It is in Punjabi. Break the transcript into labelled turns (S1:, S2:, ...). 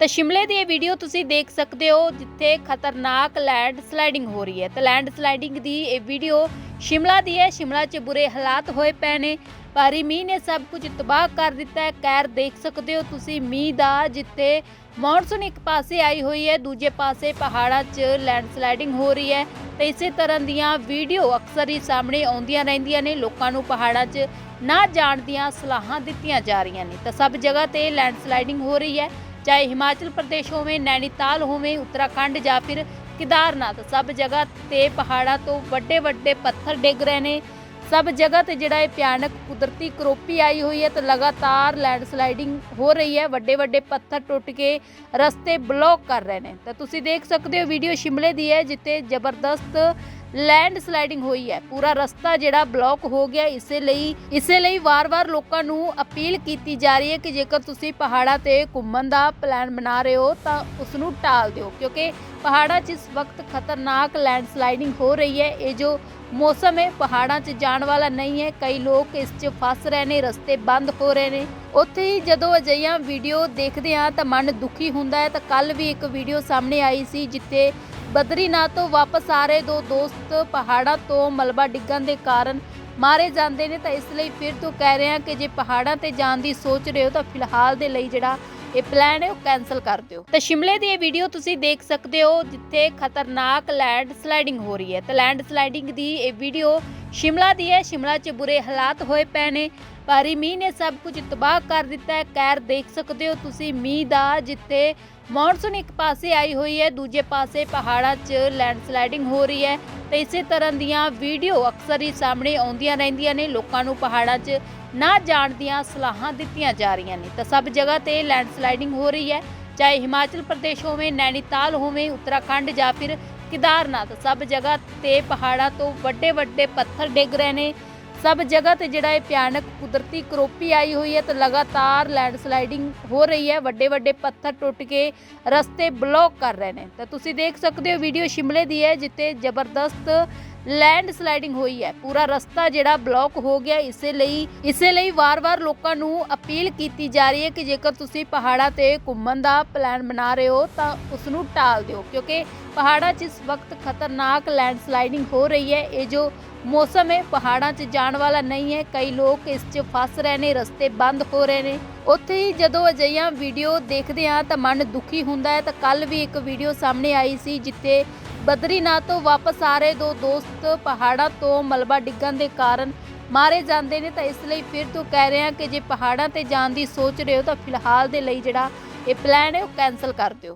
S1: ਤਾਂ ਸ਼ਿਮਲੇ ਦੀ ਇਹ ਵੀਡੀਓ ਤੁਸੀਂ ਦੇਖ ਸਕਦੇ ਹੋ, ਜਿੱਥੇ ਖਤਰਨਾਕ ਲੈਂਡ ਸਲਾਈਡਿੰਗ ਹੋ ਰਹੀ ਹੈ। ਤਾਂ ਲੈਂਡ ਸਲਾਈਡਿੰਗ ਦੀ ਇਹ ਵੀਡੀਓ ਸ਼ਿਮਲਾ ਦੀ ਹੈ। ਸ਼ਿਮਲਾ 'ਚ ਬੁਰੇ ਹਾਲਾਤ ਹੋਏ ਪਏ ਨੇ। ਭਾਰੀ ਮੀਂਹ ਨੇ ਸਭ ਕੁਝ ਤਬਾਹ ਕਰ ਦਿੱਤਾ ਹੈ। ਕਹਿਰ ਦੇਖ ਸਕਦੇ ਹੋ ਤੁਸੀਂ ਮੀਂਹ ਦਾ, ਜਿੱਥੇ ਮੌਨਸੂਨ ਇੱਕ ਪਾਸੇ ਆਈ ਹੋਈ ਹੈ, ਦੂਜੇ ਪਾਸੇ ਪਹਾੜਾਂ 'ਚ ਲੈਂਡ ਸਲਾਈਡਿੰਗ ਹੋ ਰਹੀ ਹੈ। ਤੇ ਇਸੇ ਤਰ੍ਹਾਂ ਦੀਆਂ ਵੀਡੀਓ ਅਕਸਰ ਹੀ ਸਾਹਮਣੇ ਆਉਂਦੀਆਂ ਰਹਿੰਦੀਆਂ ਨੇ। ਲੋਕਾਂ ਨੂੰ ਪਹਾੜਾਂ 'ਚ ਨਾ ਜਾਣ ਦੀਆਂ ਸਲਾਹਾਂ ਦਿੱਤੀਆਂ ਜਾ ਰਹੀਆਂ ਨੇ। ਤਾਂ ਸਭ ਜਗ੍ਹਾ ਤੇ ਲੈਂਡ ਸਲਾਈਡਿੰਗ ਹੋ ਰਹੀ ਹੈ। ਚਾਹੇ ਹਿਮਾਚਲ ਪ੍ਰਦੇਸ਼ ਹੋਵੇ, ਨੈਨੀਤਾਲ ਹੋਵੇ, ਉੱਤਰਾਖੰਡ ਜਾਂ ਫਿਰ ਕਿਦਾਰਨਾਥ, ਸਭ ਜਗ੍ਹਾ ਤੇ ਪਹਾੜਾਂ ਤੋਂ ਵੱਡੇ ਵੱਡੇ ਪੱਥਰ ਡਿੱਗ ਰਹੇ ਨੇ। ਸਭ ਜਗ੍ਹਾ ਤੇ ਜਿਹੜਾ ਇਹ ਭਿਆਨਕ ਕੁਦਰਤੀ ਕਰੋਪੀ ਆਈ ਹੋਈ ਹੈ ਤੇ ਲਗਾਤਾਰ ਲੈਂਡਸਲਾਈਡਿੰਗ ਹੋ ਰਹੀ ਹੈ। ਵੱਡੇ ਵੱਡੇ ਪੱਥਰ ਟੁੱਟ ਕੇ ਰਸਤੇ ਬਲੌਕ ਕਰ ਰਹੇ ਨੇ। ਤਾਂ ਤੁਸੀਂ ਦੇਖ ਸਕਦੇ ਹੋ, ਵੀਡੀਓ ਸ਼ਿਮਲੇ ਦੀ ਹੈ, ਜਿੱਥੇ ਜ਼ਬਰਦਸਤ ਲੈਂਡ ਸਲਾਈਡਿੰਗ ਹੋਈ ਹੈ। ਪੂਰਾ ਰਸਤਾ ਜਿਹੜਾ ਬਲੌਕ ਹੋ ਗਿਆ, ਇਸੇ ਲਈ ਇਸੇ ਲਈ ਵਾਰ-ਵਾਰ ਲੋਕਾਂ ਨੂੰ ਅਪੀਲ ਕੀਤੀ ਜਾ ਰਹੀ ਹੈ ਕਿ ਜੇਕਰ ਤੁਸੀਂ ਪਹਾੜਾਂ ਤੇ ਘੁੰਮਣ ਦਾ ਪਲਾਨ ਬਣਾ ਰਹੇ ਹੋ, ਤਾਂ ਉਸ ਨੂੰ ਟਾਲ ਦਿਓ, ਕਿਉਂਕਿ ਪਹਾੜਾਂ 'ਚ ਇਸ ਵਕਤ ਖਤਰਨਾਕ ਲੈਂਡ ਸਲਾਈਡਿੰਗ ਹੋ ਰਹੀ ਹੈ। ਇਹ ਜੋ ਮੌਸਮ ਹੈ, ਪਹਾੜਾਂ 'ਚ ਜਾਣ ਵਾਲਾ ਨਹੀਂ ਹੈ। ਕਈ ਲੋਕ ਇਸ 'ਚ ਫਸ ਰਹੇ ਨੇ, ਰਸਤੇ ਬੰਦ ਹੋ ਰਹੇ ਨੇ। ਉੱਥੇ ਹੀ ਜਦੋਂ ਅਜਿਹੀਆਂ ਵੀਡੀਓ ਦੇਖਦੇ ਹਾਂ ਤਾਂ ਮਨ ਦੁਖੀ ਹੁੰਦਾ ਹੈ। ਤਾਂ ਕੱਲ ਵੀ ਇੱਕ ਵੀਡੀਓ ਸਾਹਮਣੇ ਆਈ ਸੀ, ਜਿੱਥੇ ਬਦਰੀਨਾਥ ਤੋਂ ਵਾਪਸ ਆ ਰਹੇ ਦੋ ਦੋਸਤ ਪਹਾੜਾਂ ਤੋਂ ਮਲਬਾ ਡਿੱਗਣ ਦੇ ਕਾਰਨ ਮਾਰੇ ਜਾਂਦੇ ਨੇ ਤਾਂ ਇਸ ਲਈ ਫਿਰ ਤੋਂ ਕਹਿ ਰਹੇ ਹਾਂ ਕਿ ਜੇ ਪਹਾੜਾਂ ਤੇ ਜਾਣ ਦੀ ਸੋਚ ਰਹੇ ਹੋ ਤਾਂ ਫਿਲਹਾਲ ਦੇ ਲਈ ਜਿਹੜਾ ਇਹ ਪਲਾਨ ਹੈ ਉਹ ਕੈਨਸਲ ਕਰ ਦਿਓ। ਤਾਂ ਸ਼ਿਮਲੇ ਦੀ ਇਹ ਵੀਡੀਓ ਤੁਸੀਂ ਦੇਖ ਸਕਦੇ ਹੋ ਜਿੱਥੇ ਖਤਰਨਾਕ ਲੈਂਡ ਸਲਾਈਡਿੰਗ ਹੋ ਰਹੀ ਹੈ। ਤਾਂ ਲੈਂਡ ਸਲਾਈਡਿੰਗ ਦੀ ਇਹ ਵੀਡੀਓ ਸ਼ਿਮਲਾ ਦੀ ਹੈ। ਸ਼ਿਮਲਾ 'ਚ ਬੁਰੇ ਹਾਲਾਤ ਹੋਏ ਪਏ ਨੇ। ਭਾਰੀ ਮੀਂਹ ਨੇ ਸਭ ਕੁਝ ਤਬਾਹ ਕਰ ਦਿੱਤਾ ਹੈ। ਕਹਿਰ ਦੇਖ ਸਕਦੇ ਹੋ ਤੁਸੀਂ ਮੀਂਹ ਦਾ ਜਿੱਥੇ ਮੌਨਸੂਨ ਇੱਕ ਪਾਸੇ ਆਈ ਹੋਈ ਹੈ, ਦੂਜੇ ਪਾਸੇ ਪਹਾੜਾਂ 'ਚ ਲੈਂਡਸਲਾਈਡਿੰਗ ਹੋ ਰਹੀ ਹੈ। ਤੇ ਇਸੇ ਤਰ੍ਹਾਂ ਦੀਆਂ ਵੀਡੀਓ ਅਕਸਰ ਹੀ ਸਾਹਮਣੇ ਆਉਂਦੀਆਂ ਰਹਿੰਦੀਆਂ ਨੇ। ਲੋਕਾਂ ਨੂੰ ਪਹਾੜਾਂ 'ਚ ਨਾ ਜਾਣ ਦੀਆਂ ਸਲਾਹਾਂ ਦਿੱਤੀਆਂ ਜਾ ਰਹੀਆਂ ਨੇ। ਤਾਂ ਸਭ ਜਗ੍ਹਾ ਤੇ ਲੈਂਡਸਲਾਈਡਿੰਗ ਹੋ ਰਹੀ ਹੈ। ਚਾਹੇ ਹਿਮਾਚਲ ਪ੍ਰਦੇਸ਼ ਹੋਵੇ, ਨੈਨੀਤਾਲ ਹੋਵੇ, ਉੱਤਰਾਖੰਡ ਜਾਂ ਫਿਰ ਕਿਦਾਰਨਾਥ ਸਭ ਜਗ੍ਹਾ ਤੇ ਪਹਾੜਾਂ ਤੋਂ ਵੱਡੇ ਵੱਡੇ ਪੱਥਰ ਡਿੱਗ ਰਹੇ ਨੇ। ਸਭ ਜਗ੍ਹਾ ਤੇ ਜਿਹੜਾ ਇਹ ਭਿਆਨਕ ਕੁਦਰਤੀ ਕਰੋਪੀ ਆਈ ਹੋਈ ਹੈ ਤੇ ਲਗਾਤਾਰ ਲੈਂਡਸਲਾਈਡਿੰਗ ਹੋ ਰਹੀ ਹੈ। ਵੱਡੇ ਵੱਡੇ ਪੱਥਰ ਟੁੱਟ ਕੇ ਰਸਤੇ ਬਲੌਕ ਕਰ ਰਹੇ ਨੇ। ਤਾਂ ਤੁਸੀਂ ਦੇਖ ਸਕਦੇ ਹੋ, ਵੀਡੀਓ ਸ਼ਿਮਲੇ ਦੀ ਹੈ, ਜਿੱਥੇ ਜ਼ਬਰਦਸਤ ਲੈਂਡ ਸਲਾਈਡਿੰਗ ਹੋਈ ਹੈ। ਪੂਰਾ ਰਸਤਾ ਜਿਹੜਾ ਬਲੌਕ ਹੋ ਗਿਆ। ਇਸੇ ਲਈ ਇਸੇ ਲਈ ਵਾਰ-ਵਾਰ ਲੋਕਾਂ ਨੂੰ ਅਪੀਲ ਕੀਤੀ ਜਾ ਰਹੀ ਹੈ ਕਿ ਜੇਕਰ ਤੁਸੀਂ ਪਹਾੜਾਂ ਤੇ ਘੁੰਮਣ ਦਾ ਪਲਾਨ ਬਣਾ ਰਹੇ ਹੋ, ਤਾਂ ਉਸ ਨੂੰ ਟਾਲ ਦਿਓ। ਕਿਉਂਕਿ ਪਹਾੜਾਂ 'ਚ ਇਸ ਵਕਤ ਖਤਰਨਾਕ ਲੈਂਡ ਸਲਾਈਡਿੰਗ ਹੋ ਰਹੀ ਹੈ। ਇਹ ਜੋ ਮੌਸਮ ਹੈ, ਪਹਾੜਾਂ 'ਚ ਜਾਣ ਵਾਲਾ ਨਹੀਂ ਹੈ। ਕਈ ਲੋਕ ਇਸ 'ਚ ਫਸ ਰਹੇ ਨੇ, ਰਸਤੇ ਬੰਦ ਹੋ ਰਹੇ ਨੇ। ਉੱਥੇ ਹੀ ਜਦੋਂ ਅਜਿਹੀਆਂ ਵੀਡੀਓ ਦੇਖਦੇ ਆ ਤਾਂ ਮਨ ਦੁਖੀ ਹੁੰਦਾ ਹੈ। ਤਾਂ ਕੱਲ ਵੀ ਇੱਕ ਵੀਡੀਓ ਸਾਹਮਣੇ ਆਈ ਸੀ, ਜਿੱਥੇ ਬਦਰੀਨਾਥ ਤੋਂ ਵਾਪਸ ਆ ਰਹੇ ਦੋ ਦੋਸਤ ਪਹਾੜਾਂ ਤੋਂ ਮਲਬਾ ਡਿੱਗਣ ਦੇ ਕਾਰਨ ਮਾਰੇ ਜਾਂਦੇ ਨੇ ਤਾਂ ਇਸ ਲਈ ਫਿਰ ਤੋਂ ਕਹਿ ਰਹੇ ਹਾਂ ਕਿ ਜੇ ਪਹਾੜਾਂ ਤੇ ਜਾਣ ਦੀ ਸੋਚ ਰਹੇ ਹੋ ਤਾਂ ਫਿਲਹਾਲ ਦੇ ਲਈ ਜਿਹੜਾ ਇਹ ਪਲਾਨ ਹੈ ਉਹ ਕੈਨਸਲ ਕਰ ਦਿਓ।